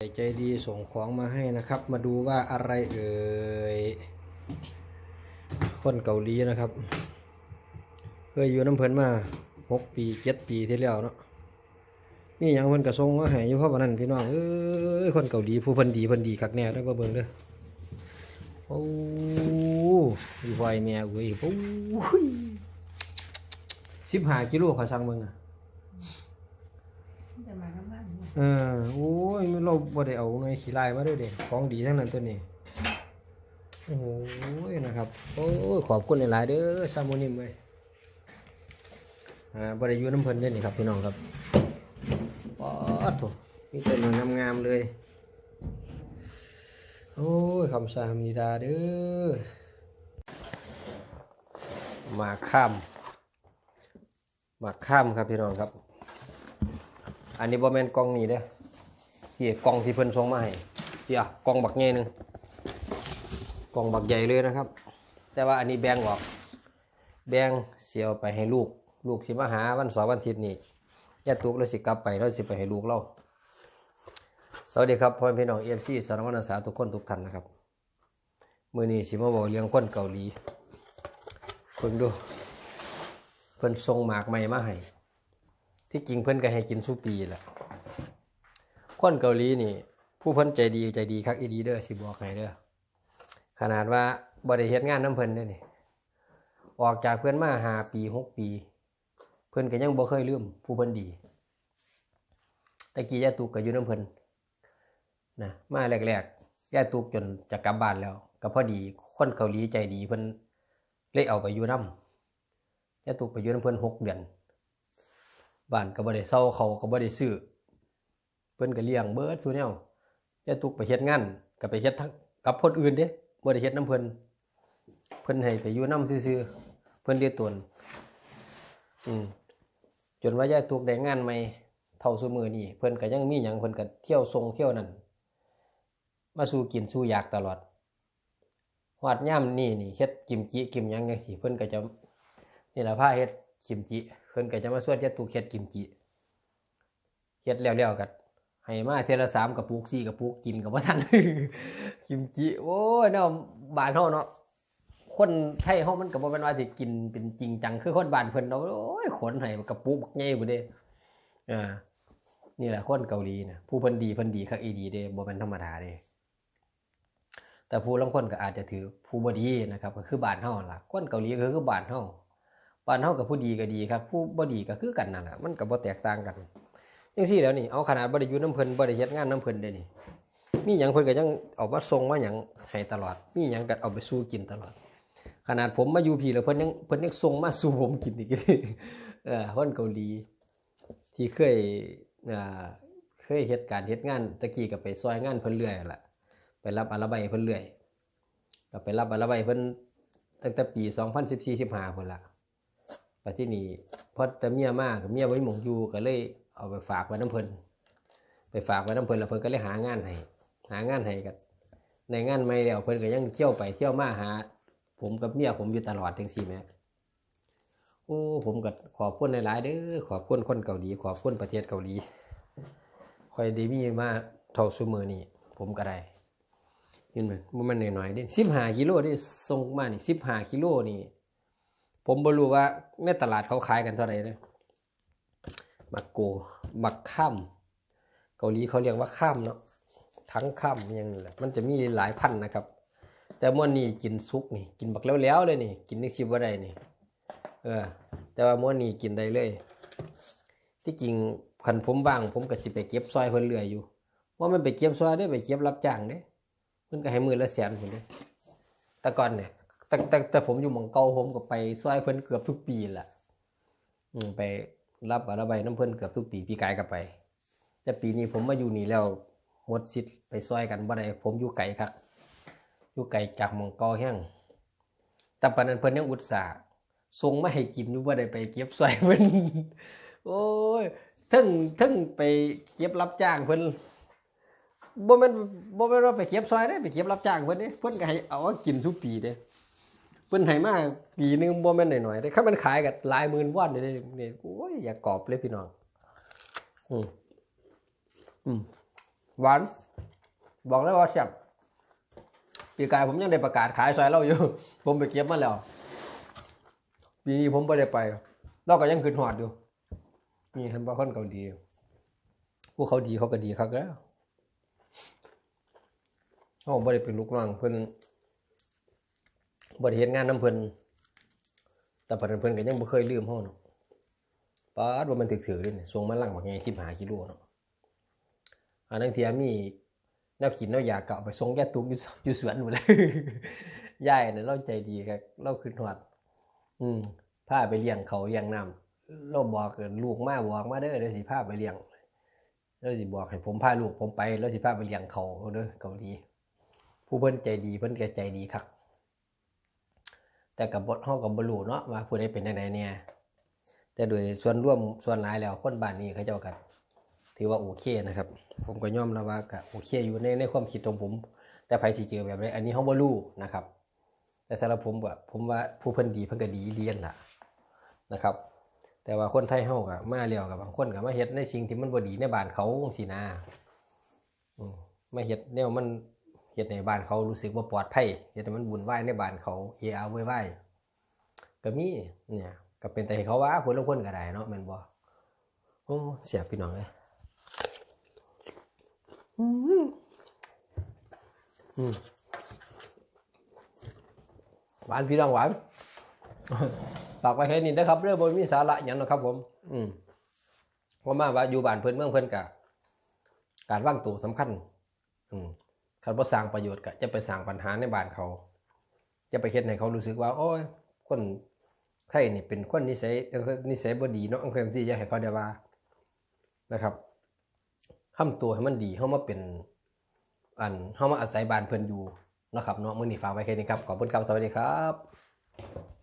ใจดีส่งของมาให้นะครับ มาดูว่าอะไรเอ่ยคนเกาหลีนะครับ เคยอยู่น้ำเพลินมาหกปีเจ็ดปีที่แล้วเนาะนี่ยังเพิ่นกระทรงมาให้อยู่เพราะวันนั้นพี่น้องเอ้ยคนเกาหลีผู้เพิ่นดีเพิ่นดีคักแน่ได้อบ่เบิ่งเด้อโอ้ยไวแม่เว้ยโอ้ยสิบห้ากิโลขอสั่งมึงอะ จะมาน้ำมันเออโอ้ยมันเราบ่ได้เอาในอยขี้ลายมาด้วยเด็ของดีทั้งนั้นตัวนี้โอ้โหนะครับโอ้ยขอบคุณหลายๆเด้อซาโมนิมเว้ยอ่าบ่ได้อยู่น้ำเพิ่นเด้อนี่ครับพี่น้องครับป๊อดโถมีแต่หนึ่งงามๆเลย โอ้ยคำสาคำนิดาเด้อมาข้ามมาข้ามครับพี่น้องครับ อันนี้บ่แมนกล่องนี้เด้อที่กล่องที่เพิ่นส่งมาให้ที่อะกล่องบักใหญ่หนึ่งกล่องบักใหญ่เลยนะครับ แต่ว่าอันนี้แบงออก แบงเสียเอาไปให้ลูก ลูกสิมาหาวันเสาร์วันอาทิตย์นี่ย่ตุกแล้วสิกลับไปแล้วสิไปให้ลูกเรา สวัสดีครับพ่อแม่พี่น้องเอฟซีสารวัตรอาสาทุกคนทุกท่านนะครับ มือนี้สิมาบอกเรื่องคนเกาหลีเพิ่งดู เพิ่นส่งหมากใหม่มาให้ ที่จริงเพิ่นก็ให้กินสุปีแหละคนเกาหลีนี่ ผู้เพิ่นใจดีใจดีคักอีดีเด้อสิบอกให้เด้อขนาดว่าบ่ได้เฮ็ดงานน้ำเพิ่นเด้อนี่ออกจากเพิ่อนมาหาปีหกปี เพิ่อนก็ยังบ่เคยลืมผู้เพิ่นดีตะกี้ยาตุกก็อยู่น้ำเพิ่นนะมาแรกๆยาตุกจนจะกลับบ้านแล้ว ก็พอดีคนเกาหลีใจดีเพิ่นเลยเอาไปอยู่น้ำยาตุกไปอยู่น้ำเพิ่นหกเดือน บ้านก็บ่ได้เซาเขาก็บ่ได้ซื้อเพิ่นก็เลี้ยงเบิดซุแนวอย่าตุกไปเฮ็ดงานก็ไปเฮ็ดทั้งกับคนอื่นเด้บ่ได้เฮ็ดนํเพิ่นเพิ่นให้ไปอยู่นํซื่อๆเพิ่นเรียกตนอืมจนว่าย่าตุกได้งานใหม่เท่าซุมือนี้เพิ่นก็ยังมีหยังเพิ่นก็เที่ยวทรงเที่ยวนั่นมาสู่กินสู่อยากตลอดฮอดยามนี้นี่เฮ็ดกิมจิกิมหยังจังซี่เพิ่นก็จะนี่ล่ะพาเฮ็ด กิมจิเพิ่นก็จะมาสวดยาตุเฮ็ดกิมจิเฮ็ดแล้วๆก็ให้มาเทละสามกระปุกสี่กระปุกกินกับว่าทันกิมจิโอ้ยเนาะบ้านเฮาเนาะคนไทยเฮามันก็บ่แม่นว่าสิกินเป็นจริงจังคือคนบ้านเพิ่นเนาะโอ้ยขนให้กระปุกบักใหญ่บ่เด้อ่านี่แหละคนเกาหลีนะผู้เพิ่นดีเพิ่นดีคักอีดีเด้บ่แม่นธรรมดาเด้แต่ผู้ลางคนก็อาจจะถือผู้บ่ดีนะครับก็คือบ้านเฮาล่ะคนเกาหลีก็คือบ้านเฮา บ้านเฮากับผู้ดีก็ดีครับ ผู้บ่ดีก็คือกันนั่นแหละมันก็บ่แตกต่างกันจังซี่แล้วนี่เอาขนาดบ่ได้อยู่น้ำเพิ่นบ่ได้เฮ็ดงานน้ำเพิ่นได้นี่มีหยังเพิ่นก็ยังเอามาส่งมาหยังให้ตลอด มีหยังก็เอาไปสู้กินตลอด ขนาดผมมาอยู่พี่แล้วเพิ่นยังเพิ่นยังส่งมาสู่ผมกินอีกเออคนเกาหลี ที่เคยเอ่อเคยเฮ็ดการเฮ็ดงานตะกี้ก็ไปซอยงานเพิ่นเรื่อยล่ะไปรับอาราไบเพิ่นเรื่อยก็ไปรับอาราไบเพิ่นตั้งแต่ปี 2014-15พุ่นล่ะ ไปที่นี่พอแต่เมียมากเมียไว้หมองอยู่ก็เลยเอาไปฝากไว้น้ำเพิ่นไปฝากไว้น้ำเพิ่นแล้วเพิ่นก็เลยหางานให้หางานให้กันในงานไม่แล้วเพิ่นก็ยังเที่ยวไปเที่ยวมาหา ผมกับเมียผมอยู่ตลอดจังซี่แม่โอ้ผมก็ขอบคุณหลายๆเด้อขอบคุณคนเกาหลีขอบคุณประเทศเกาหลีคอยด้มีมาเท่าซุมือนี่ผมก็ได้ยินไหมมันหน่อยๆเดิสิบห้ากิโลนี่ส่งมานี่สิบห้ากิโลนี่ ผมบ่รู้ว่าในตลาดเขาขายกันเท่าไหร่นะบักโกบักข้ามเกาหลีเขาเรียกว่าข้ามเนาะทั้งข้ามอยังนี้แหละมันจะมีหลายพันธุ์นะครับ แต่ม้วนนี้กินซุกนี่ กินบักแล้วๆเลยนี่ กินนึกชิบว่าได้นี่ เออ แต่ว่าม้วนนี้กินได้เลย ที่จริงคันผมว่างผมก็สิไปเก็บซอยเพิ่นเรื่อยอยู่ว่ามันไปเก็บซอยได้ไปเก็บรับจ้างเด้เพิ่นก็ให้มือละแสนพุ่เด้แต่ก่อนเนี่ย แต่แต่แต่ผมอยู่หมองเก่าผมก็ไปซอยเพิ่นเกือบทุกปีแหละอืมไปรับอะไรใบน้ำเพิ่นเกือบทุกปีปีกายก็ไป แต่ปีนี้ผมมาอยู่นี่แล้วหมดสิทธิ์ไปซอยกันบ่ได้ผมอยู่ไกลครับอยู่ไกลจากหมองเก่าแห้งแต่ปานนั้นเพิ่นยังอุตส่าห์ส่งมาให้กินอยู่บ่ได้ไปเก็บซอยเพิ่นโอ้ยทั้งทั้งไปเก็บรับจ้างเพิ่นบ่แม่นบ่แม่นว่าไปเก็บซอยได้ไปเก็บรับจ้างเพิ่นเด้เพิ่นก็ให้เอามากินทุกปีเด้ เพิ่นให้มาปีหนึงบ่แม่นหน่อยๆแต่ถ้ามันขายกันหลายหมื่นวอนนี่นี่โอ้ยอย่ากกรอบเลยพี่น้อง อืมอืมหวาน บอกแล้วว่าแซ่บปีกายผมยังได้ประกาศขายซอยเราอยู่ ผมไปเก็บมาแล้ว ปีนี้ผมไม่ได้ไปเราก็ยังขึ้นหอดอยู่ นี่เห็นว่าคนเกาหลีพวกเขาดีเขาก็ดีครับแล้วเขาบ่ได้เป็นลูกน้องเพิ่น บ่ได้เฮ็ดงานนํเพิ่นแต่ปัจจุบันเพิ่นก็ยังบ่เคยลืมเฮาเนาะป๊าดว่ามันถือๆเลยเนี่ยส่งมาลังบักใหญ่15กิโลเนาะอันนั้นเทียมีแนวกินแนวอยากก็เอาไปส่งแยาตุกอยู่อยู่สวนหมดเลยยายเนี่ยเราใจดีครับเราขึ้นหอด อืมพาไปเลี้ยงเขาเลี้ยงน้ำเราบอกลูกมาบอกมาเด้อเดี๋ยวสิพาไปเลี้ยงแล้วสิบอกให้ผมพาลูกผมไปแล้วสิพาไปเลี้ยงเขาเด้อเกาหลีผู้เพิ่นใจดีเพิ่นแกใจดีครับ แต่กับบทห้องกับบรูเนาะว่าผู้ใดเป็นจังไดเนี่ยแต่โดยส่วนร่วมส่วนหลายแล้วคนบ้านนี้เขาเจ้ากันถือว่าโอเคนะครับ ผมก็ย่อมรับว่าก็โอเคอยู่ในในความคิดของผม แต่ไผสิเจอแบบไหนอันนี้ห้องบ่รู้นะครับ แต่สำหรับผมว่าผมว่าผู้เพิ่นดีเพิ่นก็ดีเรียนล่ะนะครับ แต่ว่าคนไทยเฮาก็มาแล้วกับบางคนก็มาเฮ็ดในสิ่งที่มันบ่ดีในบ้านเขาจังซี่นะอืมมาเฮ็ดแนวมัน เฮ็ดในบ้านเขารู้สึกว่าปลอดภัยเฮ็ดให้มันวุ่นวในบ้านเขาเออาโวยวายก็มีเนี่ยก็เป็นแต่ให้เขาว่าคนละคนก็ได้เนาะแม่นบ่โอ้เสียพี่น้องเอ้ยอืมอืมหวานพี่น้องหวานฝากไว้แค่นี้นะครับ เรื่องบนมีสาระอย่างนะครับ ผม อืมเพราะมาว่าอยู่บ้านเพื่อนเมืองเพื่อนกะการว่างตัวสำคัญ อืม คันบ่สร้างประโยชน์กะจะไปสร้างปัญหาในบ้านเขา จะไปเฮ็ดให้เขารู้สึกว่า โอ้ยคนไทยนี่เป็นคนนิสัยนิสัยบ่ดีเนาะอันคือที่อยากให้เขาได้ว่านะครับทำตัวให้มันดีเฮามาเป็นอันเฮามาอาศัยบ้านเพิ่นอยู่นะครับเนาะมื้อนี้ฝากไว้แค่นี้ครับขอบคุณครับสวัสดีครับ